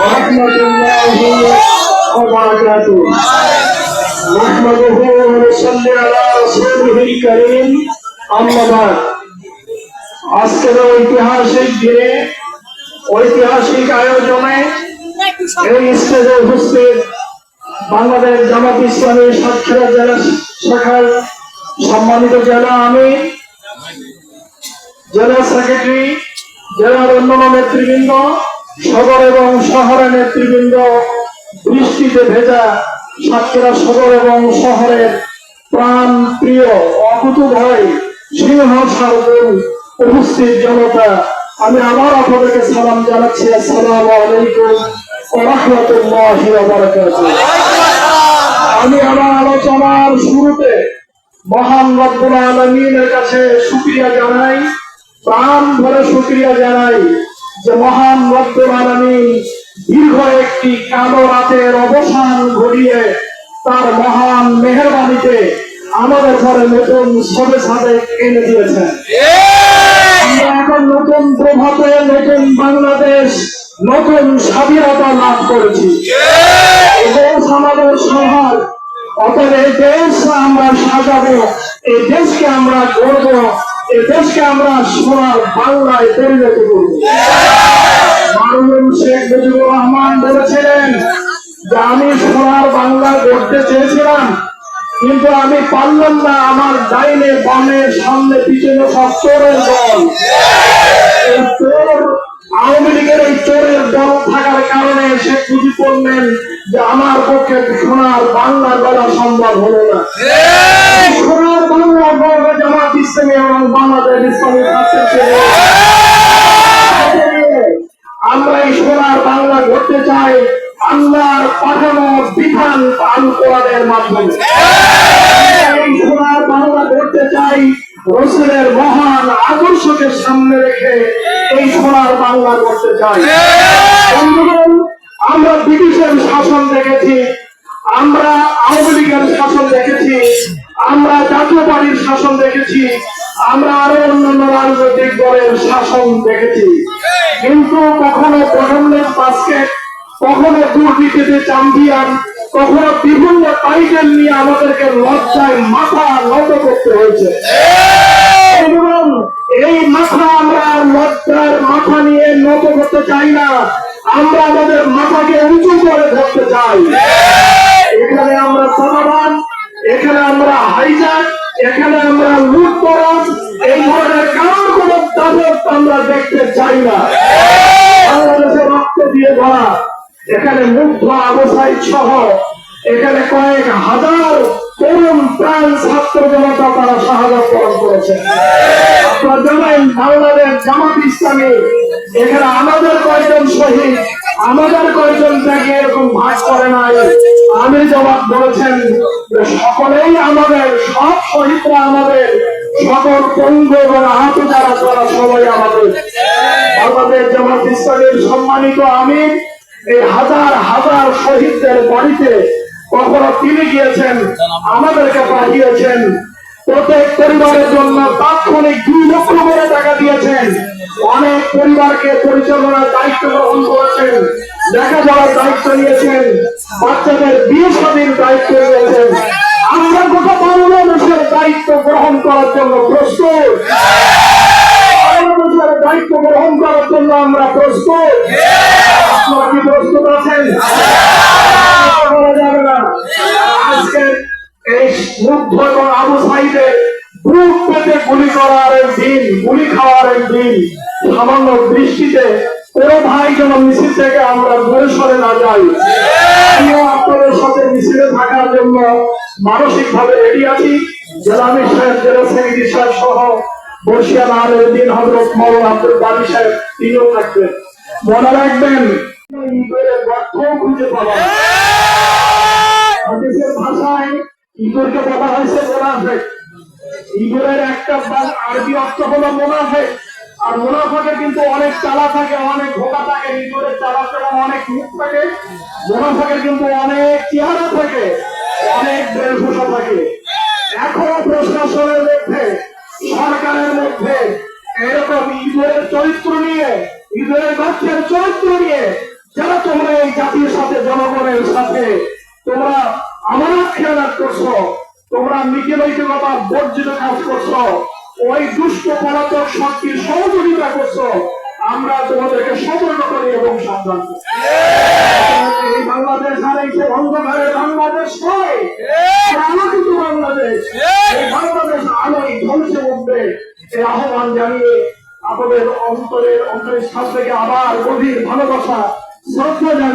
ورحمة الله وبركاته نحمده ونصلي على رسوله الكريم أما بعد আজকের ঐতিহাসিক দিনে ঐতিহাসিক আয়োজনে এই স্টেজে উপস্থিত বাংলাদেশ জামাত ইসলামী সাক্ষরা জেলা শাখার সম্মানিত জেলা আমি জেলা সেক্রেটারি জেলার অন্যান্য নেতৃবৃন্দ, সদর এবং শহরের নেতৃবৃন্দ, বৃষ্টিতে ভেজা সাতক্ষীরা সদর এবং শহরের প্রাণ প্রিয় অকুত ভাই সিংহ সারগুল উপস্থিত জনতা। আমি আমার আপনাদেরকে সালাম জানাচ্ছি। আসসালামু আলাইকুম আমি আমার আলোচনার শুরুতে মহান রব্বুল আলমিনের কাছে শুক্রিয়া জানাই। প্রাণ ভরে শুক্রিয়া জানাই যে মহান রব্বুল আলমিন দীর্ঘ একটি কালো রাতের অবসান ঘটিয়ে তার মহান মেহরবানিতে আমাদের ঘরে নতুন সবে সাথে এনে দিয়েছেন। এখন নতুন প্রভাতে, নতুন বাংলাদেশ, নতুন স্বাধীনতা লাভ করেছি। দেশ আমাদের শহর অতএব এই দেশ আমরা সাজাবো, এই দেশকে আমরা গড়ব এই দেশকে আমরা সোনার বাংলায় পরিণত করব। শেখ মুজিবুর রহমান বলেছিলেন যে আমি সোনার বাংলা গড়তে চেয়েছিলাম, কিন্তু আমি পারলাম না আমার ডাইনে বামে সামনে পিছনে সব চোরের দল। চোর, আওয়ামী লীগের এই চোরের দল থাকার কারণে সে মুজিব বললেন যে আমার পক্ষে সোনার বাংলা গড়া সম্ভব হলো না। ইসলামী এবং বাংলাদেশ ইসলামী আমরা এই বাংলা করতে চাই আল্লাহর পাঠানো বিধান পালন কোরআনের মাধ্যমে। এই বাংলা করতে চাই, রসুলের মহান আদর্শকে সামনে রেখে এই সোনার বাংলা করতে চাই। আমরা ব্রিটিশের শাসন দেখেছি, আমরা আওয়ামী লীগের শাসন দেখেছি আমরা জাতীয় পার্টির শাসন দেখেছি, আমরা আরও অন্যান্য রাজনৈতিক দলের শাসন দেখেছি। কিন্তু কখনো গভর্নমেন্ট বাস্কেট কখনো দুর্নীতিতে চ্যাম্পিয়ন কখনো বিভিন্ন টাইটেল নিয়ে আমাদেরকে লজ্জায় মাথা নত করতে হয়েছে। এই মাথা আমরা লজ্জার মাথা নিয়ে নত করতে চাই না, আমরা আমাদের মাথাকে উঁচু করে ধরতে চাই। এখানে আমরা সমাধান এখানে আমরা হাইজাক, এখানে আমরা লুটতরাজ এই ধরনের কারণ কোন দাবত আমরা দেখতে চাই না। বাংলাদেশে রক্ত দিয়ে ভরা, এখানে মুগ্ধ আবসাই সহ এখানে কয়েক হাজার তরুণ প্রাণ ছাত্র জনতা তারা শাহাদত বরণ করেছে আপনারা জানেন বাংলাদেশ জামাত ইসলামী এখানে আমাদের কয়জন শহীদ? আমাদের কয়জন ত্যাগে এরকম ভাগ করে নাই? আমি জবাব বলেছেন সকলেই আমাদের, সব শহীদরা আমাদের, সকল পঙ্গ এবং আহত যারা তারা সবাই আমাদের। বাংলাদেশ জামাত ইসলামের সম্মানিত আমি এই হাজার হাজার শহীদদের বাড়িতে কখনো তিনি গিয়েছেন, আমাদেরকে পাঠিয়েছেন। প্রত্যেক পরিবারের জন্য তাৎক্ষণিক দুই লক্ষ করে টাকা দিয়েছেন। অনেক পরিবারকে পরিচালনার দায়িত্ব গ্রহণ করেছেন লেখাপড়ার দায়িত্ব নিয়েছেন, বাচ্চাদের বিয়ে স্বাধীন দায়িত্ব নিয়েছেন। আমরা গোটা বাংলাদেশের দায়িত্ব গ্রহণ করার জন্য প্রস্তুত। দায়িত্ব গ্রহণ করার জন্য আমরা প্রস্তুত। আপনারা কি প্রস্তুত আছেন? বলা যাবে না। আজকে এই মুগ্ধ দিন, গুলি খাওয়ার দিন, সামান্য মানসিক ভাবে রেডি আছি। সহ বর্ষিয়া দিন হজরত আব্দুল বাড়ি সাহেব, তিনিও থাকবেন। মনে রাখবেন খুঁজে পাওয়া যায়। না। হাদিসের ভাষায় ইঁদুরকে বলা হয়েছে মোনাফেক ইঁদুরের একটা আরবি অর্থ হলো মোনাফেক আর মোনাফেকের কিন্তু অনেক চালা থাকে, অনেক ধোকা থাকে। ইঁদুরের চালা যেমন অনেক মুখ থাকে। মোনাফেকের কিন্তু অনেক চেহারা থাকে, অনেক বেশভূষা থাকে। এখনও প্রশাসনের মধ্যে, সরকারের মধ্যে এরকম ইঁদুরের চরিত্র নিয়ে ইঁদুরের বাচ্চার চরিত্র নিয়ে, যারা তোমরা এই জাতির সাথে, জনগণের সাথে তোমরা করছ, তোমরা নিজে নৈতিকতা বর্জিত কাজ করছ, ওই দুষ্ট পলাতক শক্তির সহযোগিতা করছ, আমরা তোমাদেরকে সতর্ক করি এবং সাবধান। এই বাংলাদেশ আর এই যে অন্ধকারের বাংলাদেশ নয় আলোকিত বাংলাদেশ, এই বাংলাদেশ আলোয় ধ্বংসে উঠবে এই আহ্বান জানিয়ে আপনাদের অন্তরের অন্তরের থেকে আবার গভীর ভালোবাসা, শ্রদ্ধা জানিয়ে